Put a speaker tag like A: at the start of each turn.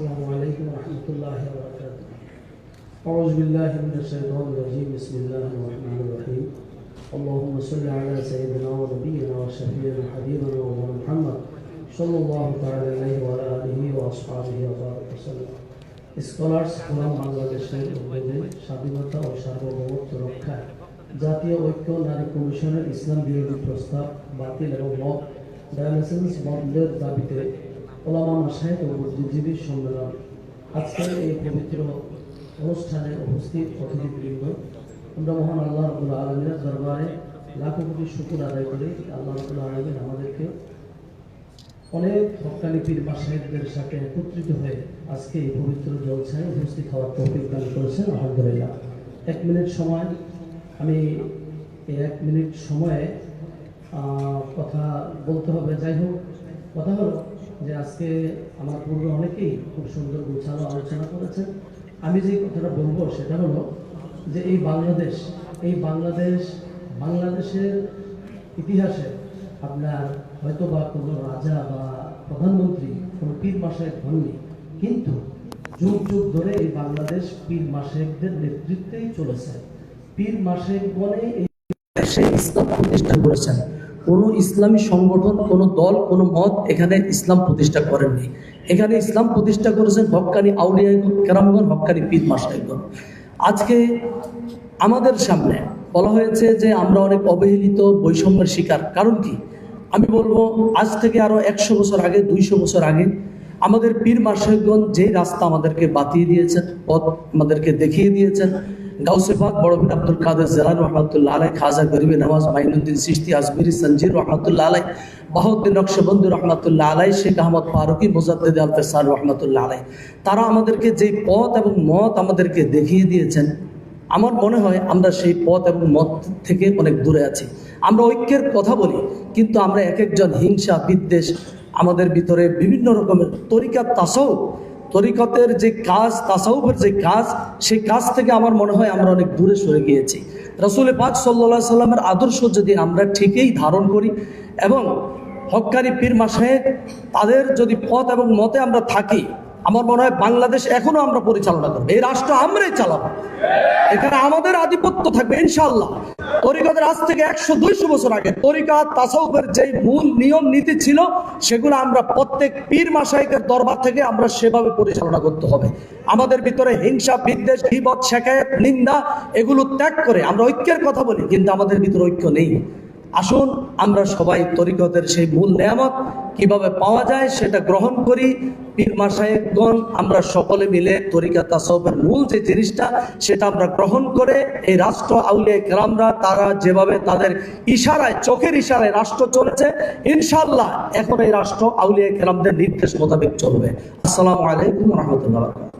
A: السلام عليكم ورحمة الله وبركاته أعوذ بالله من الشيطان الرجيم بسم الله الرحمن الرحيم اللهم صل على سيدنا ونبينا وشفيعنا وحبيبنا ومولانا محمد صلى الله تعالى عليه وعلى آله وأصحابه وبارك وسلم scholars forum বাংলাদেশের উদ্যোগে স্বাধীনতা ও সার্বভৌমত্ব রক্ষায় জাতীয় ঐক্য নারী কমিশনের ইসলাম বিরোধী প্রস্তাব বাতিল এবং মত ডায়ালিসিস বন্ধের দাবিতে ওলামা মাসাহেদ ও বুদ্ধিজীবী সম্মেলন। আজকের এই পবিত্র অনুষ্ঠানে উপস্থিত অতিথিবৃন্দ, আমরা মহান আল্লাহ রবুল্লা আলমিনের দরবারে লাখো কোটি শুকুর আদায় করি। আল্লাহ রবুল্লা আলমিন আমাদেরকে অনেক হকানি পীর মাসাহেবদের সাথে একত্রিত হয়ে আজকে এই পবিত্র জলসায় উপস্থিত হওয়ার তৌফিক দান করেছেন। আলহামদুলিল্লাহ। এক মিনিট সময়, আমি এই এক মিনিট সময়ে কথা বলতে হবে। যাই হোক, কথা হলো যে আজকে আমার পূর্বে অনেকেই খুব সুন্দর গোছালো আলোচনা করেছেন। আমি যে কথাটা বলব সেটা হলো যে এই বাংলাদেশ এই বাংলাদেশ, বাংলাদেশের ইতিহাসে আপনার হয়তো বা কোনো রাজা বা প্রধানমন্ত্রী কোনো পীর মাসায় হননি, কিন্তু যুগ যুগ ধরে এই বাংলাদেশ পীর মাসেকদের নেতৃত্বেই চলেছে। পীর মাসেক বনে এই প্রতিষ্ঠা করেছেন। কোনো ইসলামী সংগঠন, কোনো দল, কোনো মত এখানে ইসলাম প্রতিষ্ঠা করেননি। এখানে ইসলাম প্রতিষ্ঠা করেছেন হক্কানি আউলিয়া কেরামগণ, হক্কানি পীর মাসাইগণ আজকে আমাদের সামনে বলা হয়েছে যে আমরা অনেক অবহেলিত, বৈষম্যের শিকার। কারণ কি? আমি বলব, আজ থেকে আরও একশো বছর আগে, দুইশো বছর আগে, আমাদের পীর মাসেগণ যে রাস্তা আমাদেরকে বাতিয়ে দিয়েছেন, পথ আমাদেরকে দেখিয়ে দিয়েছেন গাউসেফাত বড়বিন আব্দুল কাদের জেলান রহমতুল্লাহ আলাই খাজা গরিবী নওয়াজ মাইনুদ্দিন সিস্তি আজমিরি সঞ্জির রহমতুল্লাহ আলাই বাহুদ্দিন নকশবন্দি রহমতুল্লাহ আলাই শেখ আহমদ ফারুকি, মুজাদ্দিদ আল ফেসার রহমতুল্লাহ আলাই তারা আমাদেরকে যে পথ এবং মত আমাদেরকে দেখিয়ে দিয়েছেন, আমার মনে হয় আমরা সেই পথ এবং মত থেকে অনেক দূরে আছি। আমরা ঐক্যের কথা বলি, কিন্তু আমরা এক একজন হিংসা বিদ্বেষ আমাদের ভিতরে বিভিন্ন রকমের তরিকার তাসাউ তরিকতের যে কাজ, তাসাউফের যে কাজ, সেই কাজ থেকে আমার মনে হয় আমরা অনেক দূরে সরে গিয়েছি। রসুল পাক সাল্লা সাল্লামের আদর্শ যদি আমরা ঠিকই ধারণ করি এবং হকানি পীর মাসে তাদের যদি পথ এবং মতে আমরা থাকি আমার মনে হয় বাংলাদেশ এখনও আমরা পরিচালনা করব। এই রাষ্ট্র আমরাই চালাবো। এখানে আমাদের আধিপত্য থাকবে ইনশাল্লাহ তরিকাদের আজ থেকে একশো দুইশো বছর আগে তরিকা তাসাউফের যে মূল নিয়ম, নীতি ছিল, সেগুলো আমরা প্রত্যেক পীর মাসাইকের দরবার থেকে আমরা সেভাবে পরিচালনা করতে হবে। আমাদের ভিতরে হিংসা, বিদ্বেষ বিপদ শেখায়ত নিন্দা, এগুলো ত্যাগ করে আমরা ঐক্যের কথা বলি, কিন্তু আমাদের ভিতরে ঐক্য নেই। আসুন, আমরা সবাই তরিকতের সেই মূল নেয়ামত কীভাবে পাওয়া যায় সেটা গ্রহণ করি। পীর মাসায়েকগণ আমরা সকলে মিলে তরিকা তাসবের মূল যে জিনিসটা সেটা আমরা গ্রহণ করে এই রাষ্ট্র আউলিয়া কেরামরা, তারা যেভাবে তাদের ইশারায়, চোখের ইশারায় রাষ্ট্র চলেছে ইনশাল্লাহ এখন এই রাষ্ট্র আউলিয়া কেরামদের নির্দেশ মোতাবেক চলবে। আসসালামু আলাইকুম রহমতুল্লাহ